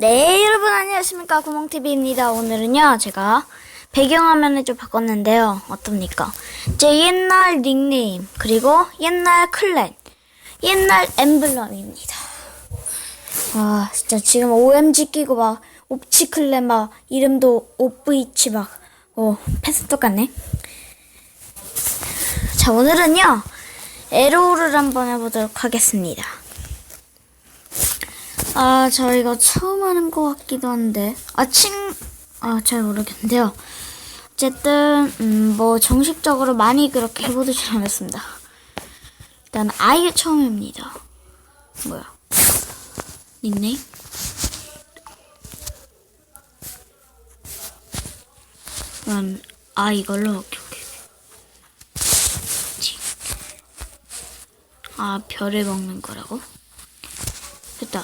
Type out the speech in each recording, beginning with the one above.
네, 여러분 안녕하십니까. 구멍TV입니다. 오늘은요, 제가 배경화면을 좀 바꿨는데요. 어떻습니까? 제 옛날 닉네임, 그리고 옛날 클랜, 옛날 엠블럼입니다. 와, 진짜 지금 OMG 끼고 막, 옵치 클랜 막, 이름도 오브이치 막, 어, 패스 똑같네. 자, 오늘은요, 에로우를 한번 해보도록 하겠습니다. 아, 저 이거 처음 하는 것 같기도 한데. 아, 친, 아, 잘 모르겠는데요. 어쨌든, 음, 뭐, 정식적으로 많이 그렇게 해보지는 않았습니다. 일단, 아이유 처음입니다. 뭐야. 닉네임? 난, 아, 이걸로, 오케이. 아, 별을 먹는 거라고? 됐다.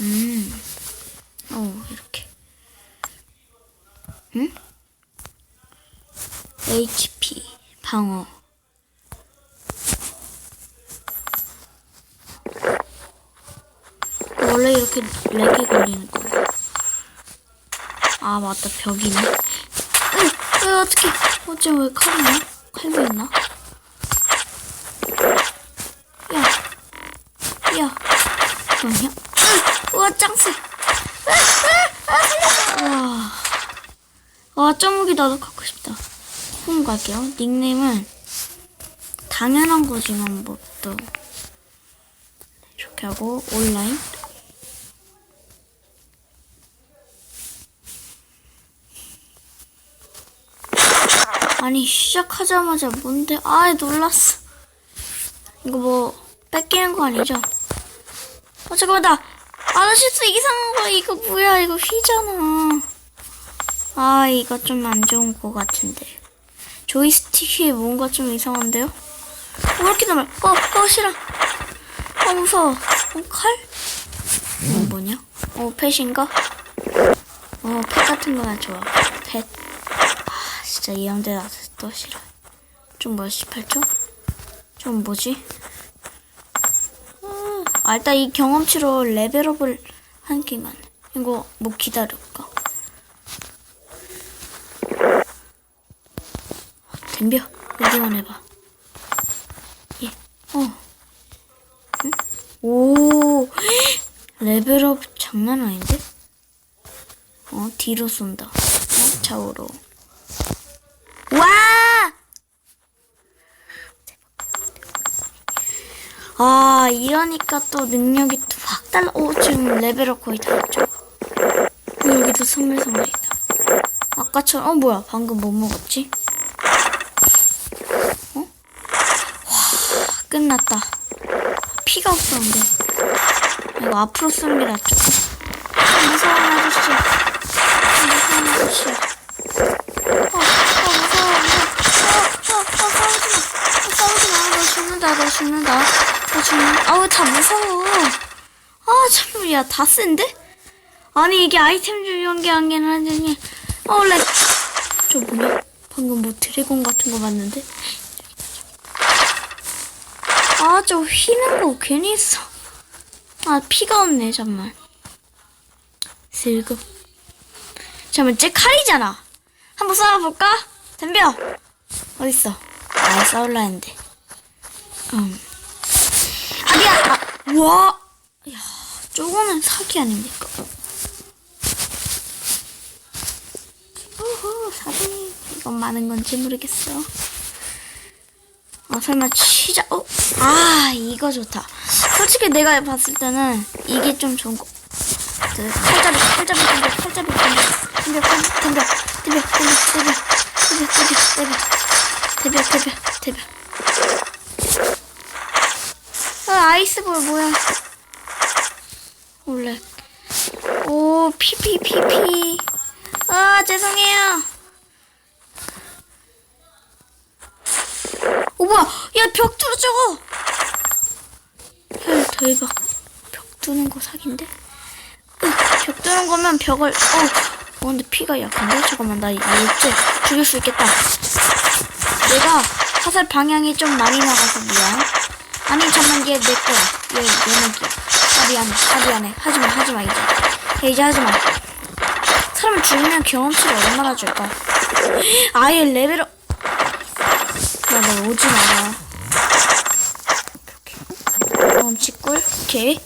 음, 어, 이렇게. 응? HP, 방어. 원래 이렇게 렉이 걸리는 건가? 아, 맞다, 벽이네. 으, 으, 어떡해. 어째 왜 칼이냐? 칼도 있나? 야, 야. 잠깐만요. 으, 우 와. 와. 와, 점무기 나도 갖고 싶다. 홈 갈게요. 닉네임은 당연한 거지만 뭐 또. 이렇게 하고, 온라인. 아니, 시작하자마자 뭔데? 아, 놀랐어. 이거 뭐, 뺏기는 거 아니죠? 어, 잠깐만, 나, 아저씨스 이상한 거, 이거 뭐야, 이거 휘잖아. 아, 이거 좀 안 좋은 거 같은데. 조이스틱이 뭔가 좀 이상한데요? 어, 왜 이렇게 남아? 어, 어, 싫어. 어, 무서워. 어, 칼? 어, 뭐냐? 어, 펫인가? 어, 펫 같은 거나 좋아. 펫. 아, 진짜 이 형들 또 싫어. 좀 뭐야, 18초? 좀 뭐지? 아, 일단 이 경험치로 레벨업을 한 게만. 이거 뭐 기다릴까? 덤벼. 여기만 해봐. 예. 어. 응? 오. 레벨업 장난 아닌데? 어, 뒤로 쏜다. 어, 좌우로. 와! 아, 이러니까 또 능력이 또 확 달라. 오, 지금 레벨업 거의 다 했죠. 어, 여기도 선물 선물 있다. 아까처럼, 어, 뭐야. 방금 뭐 먹었지? 어? 와, 끝났다. 피가 없었는데. 이거 앞으로 쓰는 게 낫죠. 아, 무서운 아저씨. 아, 무서운 아저씨. 어, 어, 무서워, 무서워. 어, 어, 어, 싸우지 마. 어, 싸우지 마. 너 죽는다, 너 죽는다. 너 죽는다. 아우, 다 무서워. 아, 참, 야, 다 센데? 아니, 이게 아이템 중 연계한 게는 완전히. 어, 원래. 저 뭐냐? 방금 뭐 드래곤 같은 거 봤는데? 아, 저 휘는 거 괜히 했어. 아, 피가 없네, 잠만. 슬금. 잠만, 쟤 칼이잖아. 한번 싸워볼까? 덤벼! 어딨어? 아, 싸울라 했는데. 음. 아, 우와! 야, 저거는 사기 아닙니까? 우후, 사기. 이건 많은 건지 모르겠어. 아, 설마 치자, 어? 아, 이거 좋다. 솔직히 내가 봤을 때는 이게 좀 좋은 거. 그, 칼잡이, 칼잡이, 덤벼, 칼잡이, 덤벼, 덤벼, 덤벼, 덤벼, 덤벼, 덤벼, 덤벼, 덤벼, 덤벼, 덤벼, 덤벼, 덤벼. 아, 아이스볼 뭐야? 원래. 오, 피피, 피피. 아, 죄송해요. 오, 뭐야. 야, 벽 뚫어, 저거. 헐, 대박. 벽 뚫는 거 사기인데? 으, 벽 뚫는 거면 벽을, 어. 어, 근데 피가 약한데? 잠깐만, 나 이거 일제 죽일 수 있겠다. 내가 화살 방향이 좀 많이 나가서 미안. 아니, 얘내 거야. 얘, 얘는 끼야. 아, 미안해. 아, 미안해. 하지 마, 하지 마, 이제. 야, 이제 하지 마. 사람 죽으면 경험치를 얼마나 줄까? 아예 레벨업. 야, 너 오지 마. 경험치 꿀? 오케이.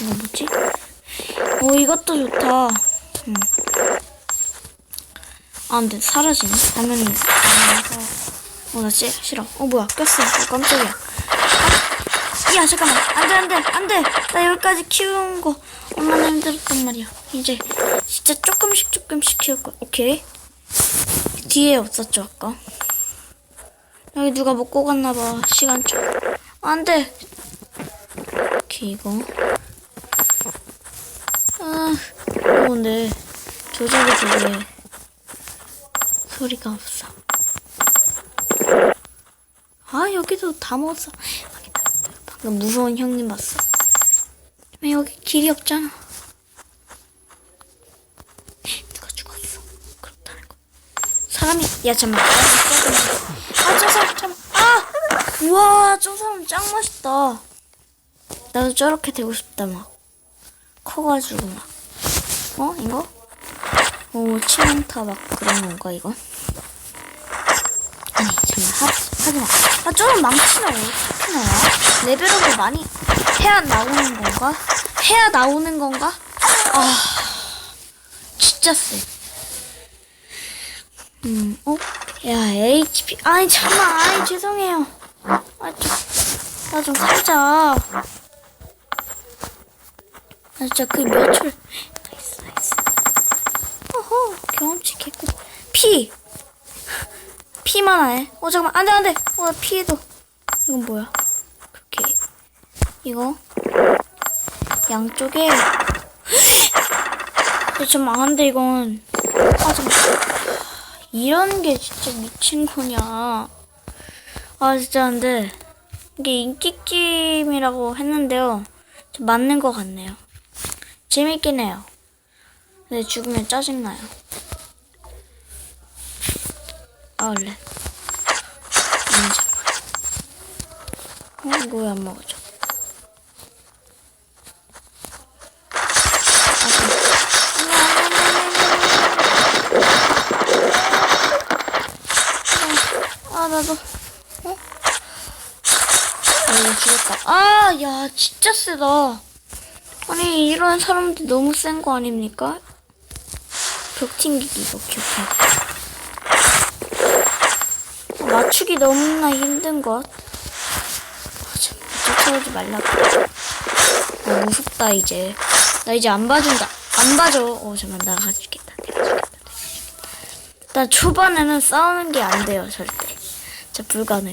이거 뭐지? 오, 이것도 좋다. 음. 아, 근데 사라지네. 화면이. 어, 나 씨, 싫어. 어, 뭐야. 꼈어. 어, 깜짝이야. 아, 야, 잠깐만. 안 돼, 안 돼, 안 돼. 나 여기까지 키운 거 얼마나 힘들었단 말이야. 이제 진짜 조금씩 조금씩 키울 거야. 오케이. 뒤에 없었죠, 아까. 여기 누가 먹고 갔나봐. 시간초. 안 돼. 오케이, 이거. 아, 이거 근데 조작이 되게 소리가 없어. 아, 여기도 다 먹었어. 무서운 형님 봤어. 왜 여기 길이 없잖아. 누가 죽었어. 그렇다는 거. 사람이, 야, 잠깐만. 아, 저 사람, 잠깐만. 아! 우와, 저 사람 짱 멋있다. 나도 저렇게 되고 싶다, 막. 커가지고, 막. 어, 이거? 오, 치명타 막 그런 건가, 이거? 아니, 잠깐만. 하, 하지 마. 아, 망치는 어떻게 나와? 레벨업을 많이 해야 나오는 건가? 해야 나오는 건가? 아, 진짜 쎄. 음, 어? 야, HP. 아니, 잠깐만. 아니, 죄송해요. 아, 좀, 나좀 살자. 아, 진짜 그몇 줄. 나이스, 나이스. 어허, 경험치 개꿀. 피! 피만 하네. 어, 잠깐만. 안 돼, 안 돼. 어, 피해도. 이건 뭐야? 그렇게. 이거. 양쪽에. 야, 좀안 돼, 이건. 아, 잠깐. 이런 게 진짜 미친 거냐. 아, 진짜 근데. 이게 인기 게임이라고 했는데요. 좀 맞는 것 같네요. 재밌긴 해요. 근데 죽으면 짜증나요. 아. 아니, 잠깐. 어, 이거 왜안 먹어져? 아, 나도. 어? 아, 이거 죽었다. 아, 야, 진짜 세다. 아니, 이런 사람들 너무 센 거 아닙니까? 벽 튕기기, 이거 기억해. 맞추기 너무나 힘든 것. 아, 참, 쫓아오지 말라고. 아, 무섭다, 이제. 나 이제 안 봐준다. 안 봐줘. 어, 잠깐, 나가 죽겠다. 내가 죽겠다. 내가 초반에는 싸우는 게 안 돼요, 절대. 진짜 불가능.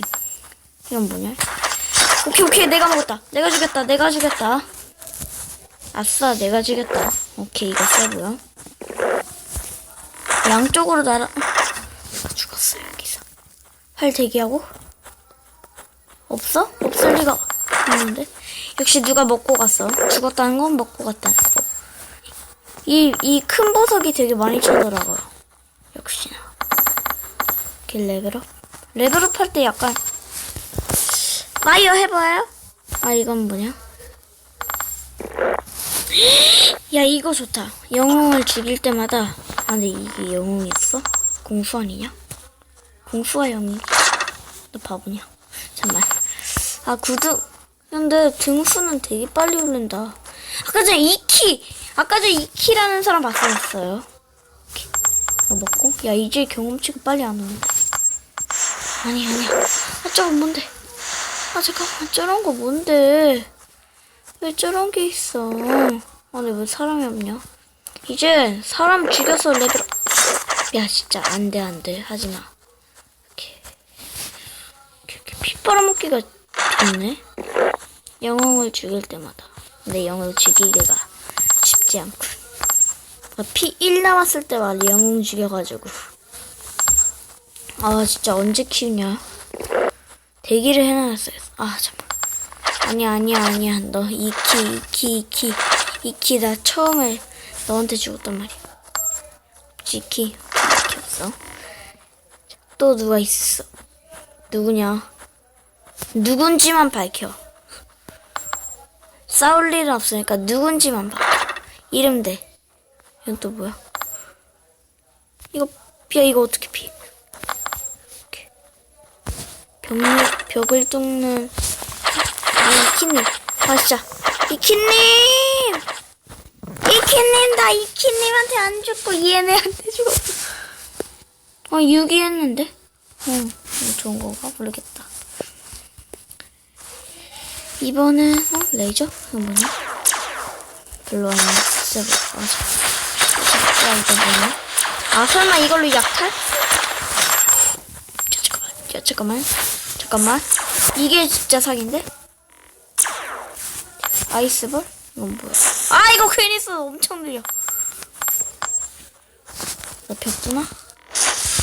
이건 뭐냐? 오케이, 오케이. 내가 먹었다. 내가 죽였다. 내가 죽였다. 아싸, 내가 죽였다. 오케이, 이거 세고요. 양쪽으로 날아. 활 대기하고? 없어? 없을 리가 없는데? 역시 누가 먹고 갔어. 죽었다는 건 먹고 갔다는 거. 이, 이 큰 보석이 되게 많이 차더라고요. 역시나. 이렇게 레벨업? 레벨업 할 때 약간, 파이어 해봐요? 아, 이건 뭐냐? 야, 이거 좋다. 영웅을 죽일 때마다, 아, 근데 이게 영웅이었어? 공수 아니냐? 공수가 영웅. 너 바보냐? 잠만. 아, 구두. 근데 등수는 되게 빨리 오른다. 아까 전에 2키! 아까 전에 2키라는 사람 봤었어요. 이거 먹고. 야, 이제 경험치가 빨리 안 오는데. 아니, 아니야. 아, 저건 뭔데? 아, 잠깐만. 저런 거 뭔데? 왜 저런 게 있어? 아니, 왜 사람이 없냐? 이제 사람 죽여서 레벨, 야, 진짜, 안 돼, 안 돼. 하지 마. 이렇게. 이렇게 피 빨아먹기가 좋네? 영웅을 죽일 때마다. 근데 영웅을 죽이기가 쉽지 않군. 피 1 남았을 때마다 영웅 죽여가지고. 아, 진짜 언제 키우냐? 대기를 해놨어요. 아, 잠깐. 아니야, 아니야, 아니야. 너 2키, 2키, 2키. 2키 나 처음에 너한테 죽었단 말이야. 2키. 2키 없어. 또 누가 있어. 누구냐? 누군지만 밝혀. 싸울 일은 없으니까 누군지만 밝혀. 이름 대. 이건 또 뭐야? 이거 피야 이거 어떻게 피? 이렇게. 벽 벽을 뚫는 아 이키님. 아 진짜 이키님. 이키님 나 이키님한테 안 죽고 얘네한테 죽었어. 어 유기했는데? 어 좋은 건가 모르겠다. 이번은 어 레이저? 이거 뭐냐? 별로 안 쓰. 맞아. 야 이거 뭐냐? 아 설마 이걸로 약탈? 자, 잠깐만. 야 잠깐만. 잠깐만. 이게 진짜 사기인데? 아이스볼? 이건 뭐야? 아 이거 괜히 써 엄청 느려. 나 벽두나?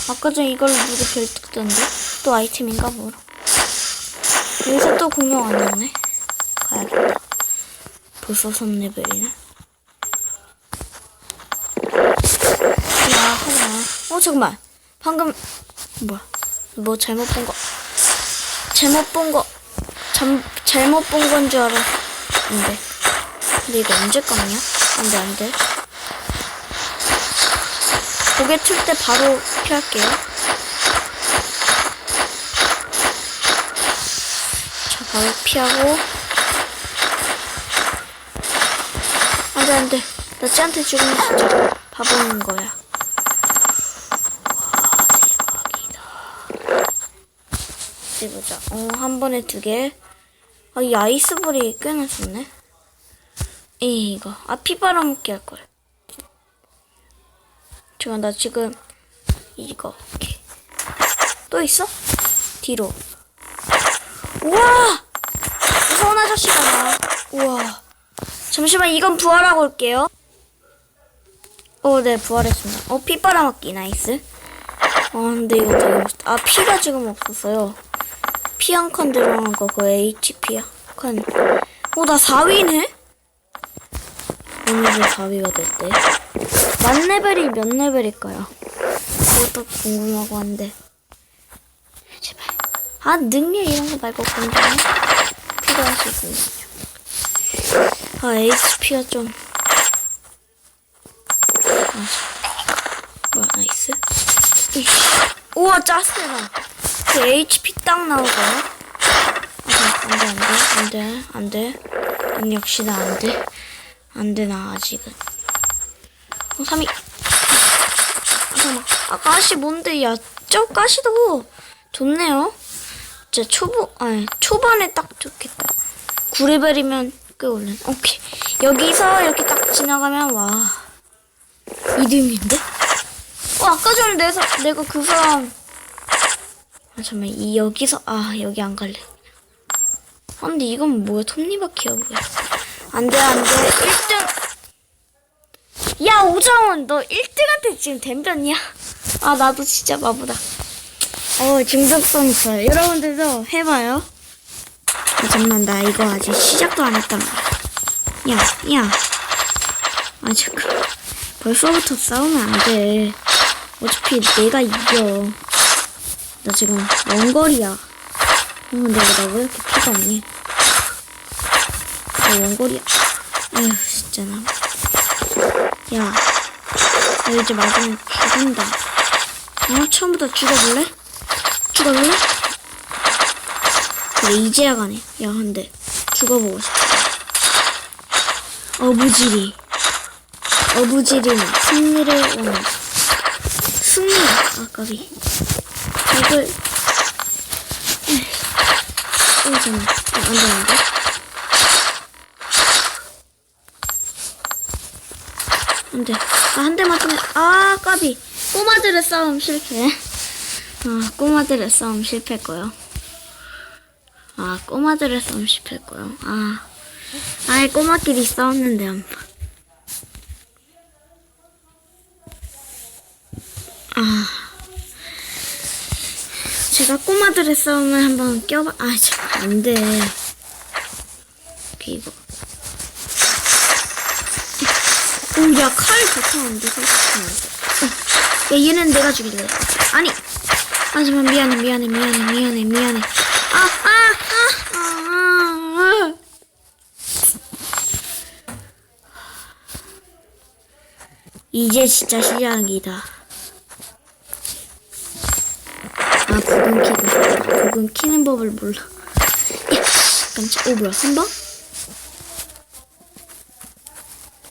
아까 전에 이걸로 누구 별 뜯던데? 또 아이템인가 뭐라? 여기서 또 공룡 안 나오네? 가야겠다. 벌써 3레벨이네. 야, 하지마. 어, 잠깐만. 방금, 뭐야. 뭐 잘못 본 거. 잘못 본 거. 잠, 잘못 본 건 줄 알아. 안 돼. 근데 이거 언제 깎냐? 안 돼, 안 돼. 고개 틀 때 바로 피할게요. 자, 바로 피하고. 안 돼, 안 돼. 나 쟤한테 죽으면 진짜 바보인 거야. 와, 대박이다. 어디 보자. 어, 한 번에 두 개. 아, 이 아이스볼이 꽤나 좋네. 이, 이거. 아, 피 빨아먹기 할 걸. 잠깐, 나 지금, 이거, 이렇게. 또 있어? 뒤로. 우와! 무서운 아저씨가 나. 우와. 잠시만, 이건 부활하고 올게요. 어, 네, 부활했습니다. 어, 피 빨아먹기, 나이스. 어, 근데 이거 되게. 아, 피가 지금 없었어요. 피 한 칸 들어간 거, 그 HP 한 칸. 어, 나 4위네? 오늘은 4위가 됐대. 만 레벨이 몇 레벨일까요? 그것도 궁금하고 한데. 제발. 아, 능력 이런 거 말고 공장에 필요할 수 있군요. 아, HP가 좀. 아, 뭐야, 나이스. 우와, 짜스나. 그 HP 딱 나오고요. 아, 안 돼, 안 돼, 안 돼, 안 돼. 응, 역시 나 안 돼. 안 돼, 나 아직은. 어, 3위. 아, 잠깐만. 아, 가시 뭔데, 야, 저 가시도 좋네요. 진짜 초보, 아니, 초반에 딱 좋겠다. 9레벨이면 꽤 올른. 오케이. 여기서 이렇게 딱 지나가면, 와. 이름인데? 어, 아까 전에 내가, 내가 그 사람. 아, 잠깐만, 이, 여기서, 아, 여기 안 갈래. 아, 근데 이건 뭐야? 톱니바퀴야, 뭐야. 안 돼, 안 돼. 1등. 야, 오정훈, 너 1등한테 지금 댐변이야? 아, 나도 진짜 바보다. 어, 중독성 있어요. 여러분들도 해봐요. 아, 잠만, 나 이거 아직 시작도 안 했단 말이야. 야, 야. 아, 잠깐. 벌써부터 싸우면 안 돼. 어차피 내가 이겨. 나 지금 원거리야. 어, 내가 나 왜 이렇게 피가 없니? 나 원거리야. 아휴, 진짜 나. 야, 나 이제 맞으면 죽는다. 어, 처음부터 죽어볼래? 죽어볼래? 이제야 가네. 야, 한 대. 죽어보고 싶어. 어부지리. 어부지리는 승리를 원한다. 승리! 아까비. 이걸. 어, 잠깐만. 아, 안 되는데? 안 돼. 아, 한 대 맞으면, 아, 까비. 꼬마들의 싸움 실패. 아, 꼬마들의 싸움 실패했고요. 아, 꼬마들의 싸움 실패했고요. 아, 아예 꼬마끼리 싸웠는데, 한 번. 아. 제가 꼬마들의 싸움을 한번 껴봐. 아, 참, 안 돼. 이거. 오, 야, 칼 좋다는데, 솔직히. 어, 야, 얘는 내가 죽일래. 아니. 하지만 미안해, 미안해, 미안해, 미안해, 미안해. 아, 아! 이제 진짜 시작이다. 아, 구금 키고 싶다. 키는 법을 몰라. 야, 깜짝, 어, 뭐야, 한 방?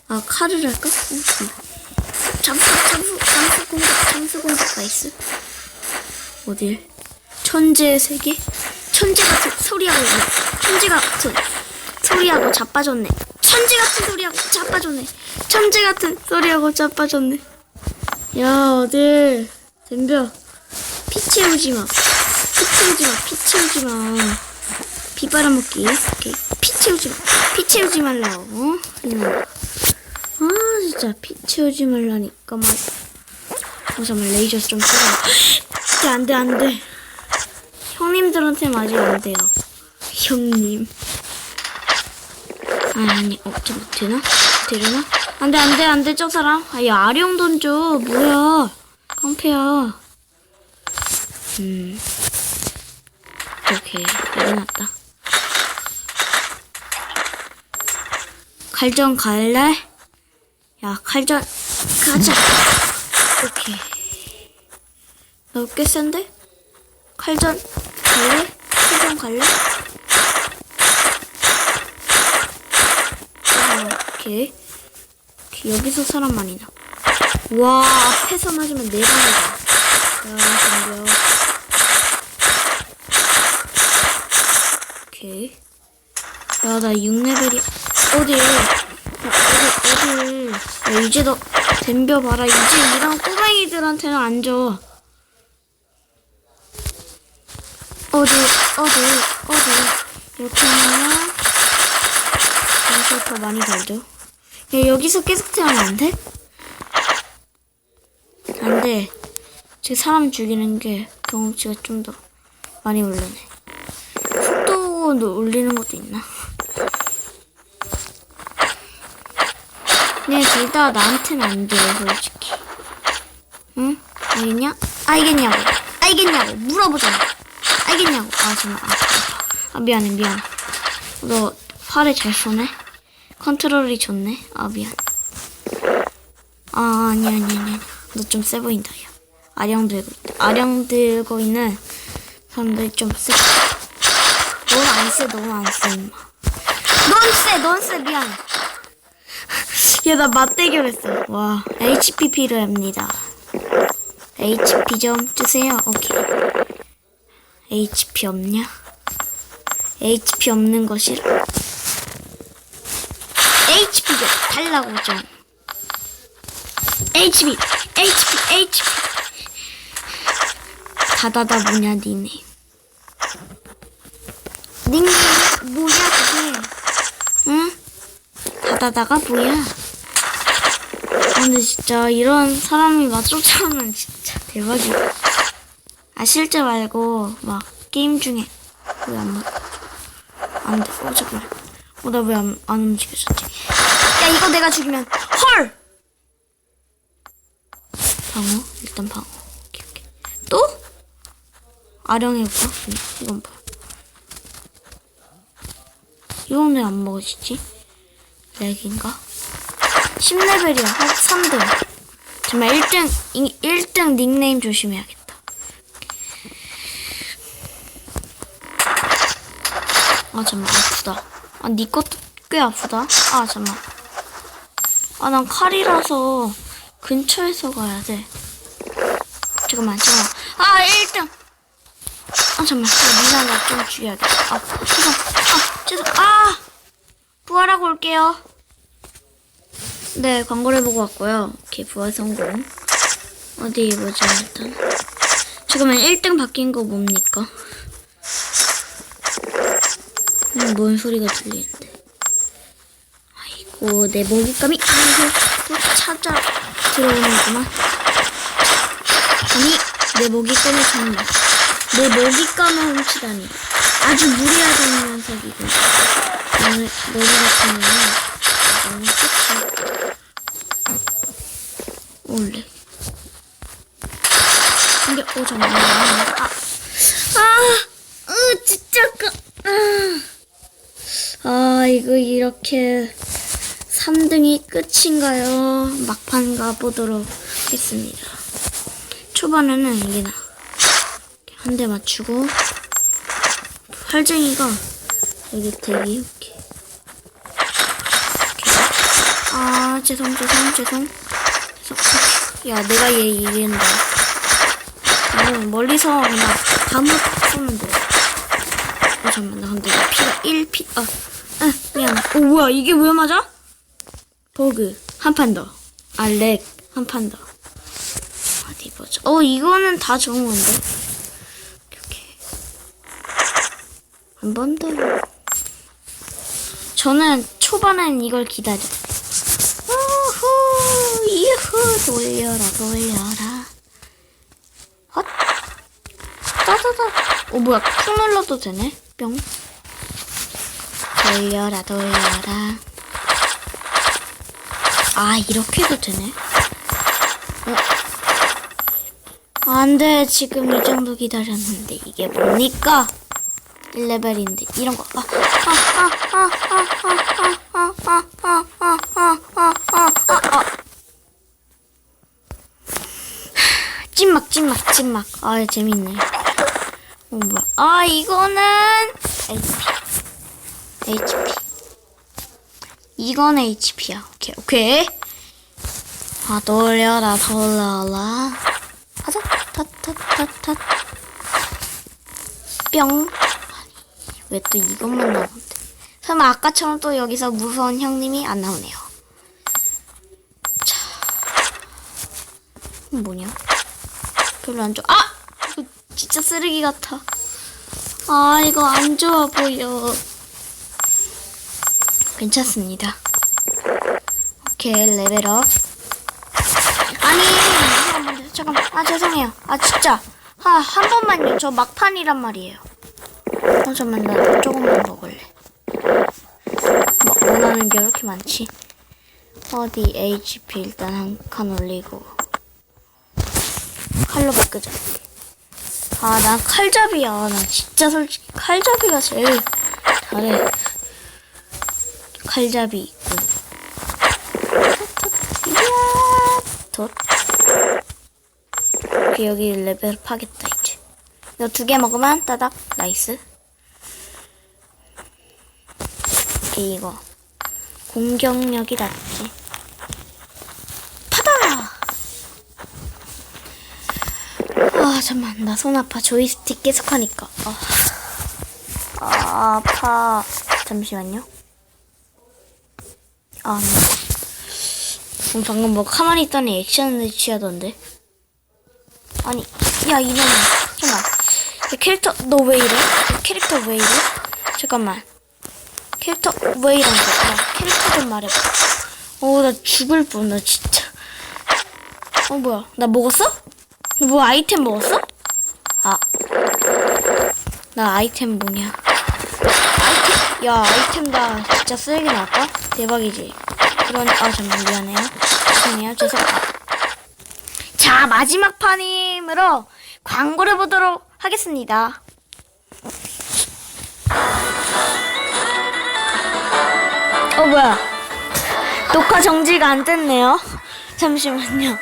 아, 칼을 할까? 어, 잠 잠수, 잠수, 잠수 공격, 잠수 공격 나이스. 어딜? 천재의 세계? 천재 같은 소리하고 있네. 천재 같은 소리하고 자빠졌네. 천재 같은 소리하고 자빠졌네. 천재 같은 소리하고 자빠졌네. 야, 어딜. 덤벼. 피 채우지 마. 피 채우지 마. 피 채우지 마. 피 빨아먹기. 오케이. 피 채우지 마. 피 채우지 말라고. 어? 이놈아. 아, 진짜 피 채우지 말라니까 말. 어, 잠깐만 레이저 좀 쏘아. 안 돼, 안 돼. 형님들한테 맞으면 안 돼요. 형님. 아니, 아니, 어, 잠깐, 되나? 되려나? 안 돼, 안 돼, 안 돼, 저 사람. 아, 야, 아령 던져. 뭐야. 깡패야. 음. 오케이, 일어났다. 칼전 갈래? 야, 칼전, 가자. 오케이. 너꽤 센데? 칼전 갈래? 칼전 갈래? 아, 오케이. 여기서 사람 많이 나. 와, 앞에서 맞으면 네 방이다. 야, 덤벼. 오케이. 야, 나 6레벨이, 어디, 야, 어디, 어디. 야, 이제 너, 덤벼봐라. 이제 이런 꼬맹이들한테는 안 줘. 어디, 어디, 어디. 이렇게 하면, 여기서 더 많이 달죠. 야, 여기서 계속 태우면 안 돼? 안 돼. 제 사람 죽이는 게 경험치가 좀 더 많이 올르네. 속도 올리는 것도 있나? 네, 둘다 나한테는 안 돼, 솔직히. 응? 알겠냐? 알겠냐고. 알겠냐고. 물어보잖아. 알겠냐고. 아, 정말. 아. 아, 미안해, 미안해. 너 활을 잘 쏘네? 컨트롤이 좋네? 아, 미안. 아, 아니, 아니, 아니. 너 좀 세 보인다, 야. 아령 들고. 아령 들고 있는 사람들 좀 세. 넌안 세, 넌안 세, 임마. 넌 세, 넌 세, 미안. 야, 나 맞대결했어. 와, HP 필요합니다. HP 좀 주세요. 오케이. HP 없냐? HP 없는 거 싫어. HP 좀 달라고 좀. HP, HP, HP. 다다다 뭐냐 니네. 닉네임 뭐야 그게? 응? 다다다가 뭐야? 아, 근데 진짜 이런 사람이 막 쫓아오면 진짜 대박이다. 아 실제 말고 막 게임 중에 왜안 막? 안 돼. 어 잠깐만. 어나 왜 안 안 움직여졌지? 야 이거 내가 죽이면 헐. 방어 일단 방어. 오케이, 오케이. 또? 아령해볼까? 응, 이건 뭐야? 이건 왜 안 먹어지지? 렉인가? 10레벨이야. 한 3등. 정말 1등, 1등 닉네임 조심해야겠다. 아, 잠만 아프다. 아, 니 것도 꽤 아프다. 아, 잠만. 아, 난 칼이라서 근처에서 가야 돼. 잠깐만, 잠깐만. 아, 1등! 아, 잠깐만. 야, 미나 나좀 죽여야겠다. 아, 죄송. 아, 죄송. 아! 부활하고 올게요. 네, 광고를 해보고 왔고요. 오케이, 부활 성공. 어디 보자, 일단. 잠깐만, 1등 바뀐 거 뭡니까? 음, 뭔 소리가 들리는데. 아이고, 내 먹잇감이, 찾아 들어오는구만. 아니, 내 먹잇감을 정말. 내 먹잇감을 훔치다니. 아주 무리하던 녀석이고. 오늘 머리 같은 경우는 너무 좋지. 올래. 근데, 어, 잠깐만. 아, 아, 으, 진짜, 그, 아. 아, 이거 이렇게 3등이 끝인가요? 막판 가보도록 하겠습니다. 초반에는 이게 나. 한 대 맞추고, 활쟁이가 여기 대기, 이렇게. 아, 죄송, 죄송, 죄송. 죄송. 야, 내가 얘 이긴다. 이거 멀리서 그냥 감을 쏘면 돼. 어, 잠깐만, 나 근데 나 피가 1피, 아, 아, 미안. 어, 뭐야, 이게 왜 맞아? 버그. 한 판 더. 아, 렉. 한 판 더. 어디 보자. 어, 이거는 다 좋은 건데. 이렇게. 한 번 더. 저는 초반엔 이걸 기다려. 우후, 이후, 돌려라, 돌려라. 헛. 따다다. 어, 뭐야, 꾹 눌러도 되네? 뿅. 돌려라, 돌려라. 아, 이렇게 해도 되네? 어. 안 돼, 지금 이 정도 기다렸는데, 이게 뭡니까? 1레벨인데, 이런 거. 아, 아, 아, 아, 아, 아, 아, 아, 아, 아, 아, 아, 아, 아, 아, 아. 찐막, 찐막, 찐막. 아, 재밌네. 어, 뭐야. 아, 이거는, HP. HP. 이건 HP야. 오케이, 오케이. 아, 돌려라, 돌려라. 하자, 탓, 탓, 탓, 탓. 뿅. 왜 또 이것만 나오는데? 설마 아까처럼 또 여기서 무서운 형님이 안 나오네요. 자. 뭐냐? 별로 안 좋아. 아! 이거 진짜 쓰레기 같아. 아, 이거 안 좋아 보여. 괜찮습니다. 오케이, 레벨업. 아니, 잠깐만. 아, 죄송해요. 아, 진짜. 아, 한 번만요. 저 막판이란 말이에요. 어, 잠깐만, 나 조금만 먹을래. 뭐, 원하는 게왜 이렇게 많지? 어디, HP 일단 한 칸 올리고. 칼로 바꾸자. 아, 난 칼잡이야. 난 진짜 솔직히 칼잡이가 제일 잘해. 칼잡이 있고. 이야, 덧. 여기, 여기 레벨업 하겠다, 이제. 이거 두 개 먹으면 따닥, 나이스. 이거. 공격력이 낮지. 파다! 아, 잠만, 나 손 아파. 조이스틱 계속 하니까. 아, 아 아파. 잠시만요. 아, 네. 음, 방금 뭐 가만히 있더니 액션을 취하던데. 아니, 야 이놈아, 잠깐만. 이 캐릭터 너 왜 이래? 이 캐릭터 왜 이래? 잠깐만. 캐릭터 왜 이런 거야? 캐릭터 좀 말해봐. 어, 나 죽을 뻔, 나 진짜. 어, 뭐야? 나 먹었어? 너 뭐 아이템 먹었어? 아, 나 아이템 뭐냐? 아이템, 야 아이템 다 진짜 쓰레기 나왔다? 대박이지. 그런 아 잠깐 미안해요. 죄송해요. 죄송. 자 마지막 판임 으로 광고를 보도록 하겠습니다. 어 뭐야? 녹화 정지가 안 됐네요. 잠시만요.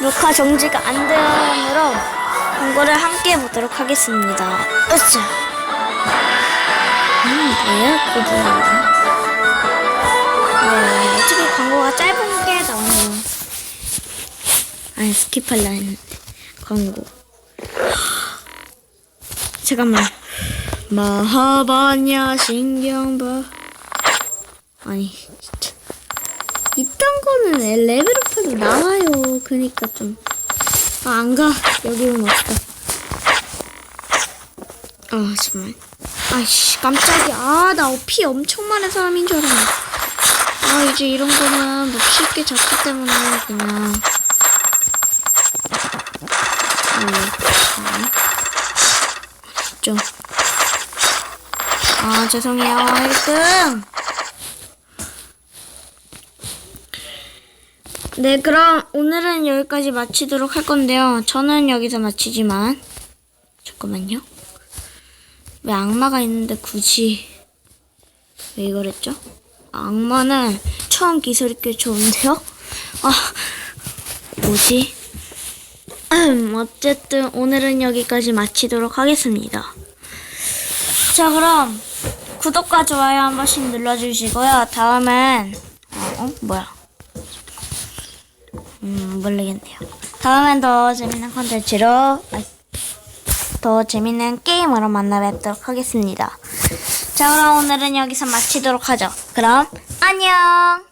녹화 정지가 안 되므로 광고를 함께 보도록 하겠습니다. 으쌰. 음, 뭐야, 그거. 네, 어차피 광고가 짧은 게 나오네요. 아니, 스킵할라 했는데. 광고. 잠깐만. 마하바냐, 신경봐. 아니, 진짜. 이딴 거는 레벨업해도 나와요. 그니까 좀. 아, 안 가. 여기 오면 없어. 아, 정말. 아이씨, 깜짝이야. 아, 나 피 엄청 많은 사람인 줄 알았네. 아, 이제 이런 거는 뭐 쉽게 잡기 때문에 그냥. 음, 좀. 아, 죄송해요. 1등. 네, 그럼 오늘은 여기까지 마치도록 할 건데요. 저는 여기서 마치지만. 잠깐만요. 왜 악마가 있는데 굳이 왜 이걸 했죠? 악마는 처음 기술이 꽤 좋은데요? 아, 뭐지? 음, 어쨌든 오늘은 여기까지 마치도록 하겠습니다. 자, 그럼 구독과 좋아요 한 번씩 눌러주시고요. 다음엔 어, 어? 뭐야? 음, 모르겠네요. 다음엔 더 재밌는 컨텐츠로 아, 더 재밌는 게임으로 만나 뵙도록 하겠습니다. 자, 그럼 오늘은 여기서 마치도록 하죠. 그럼 안녕.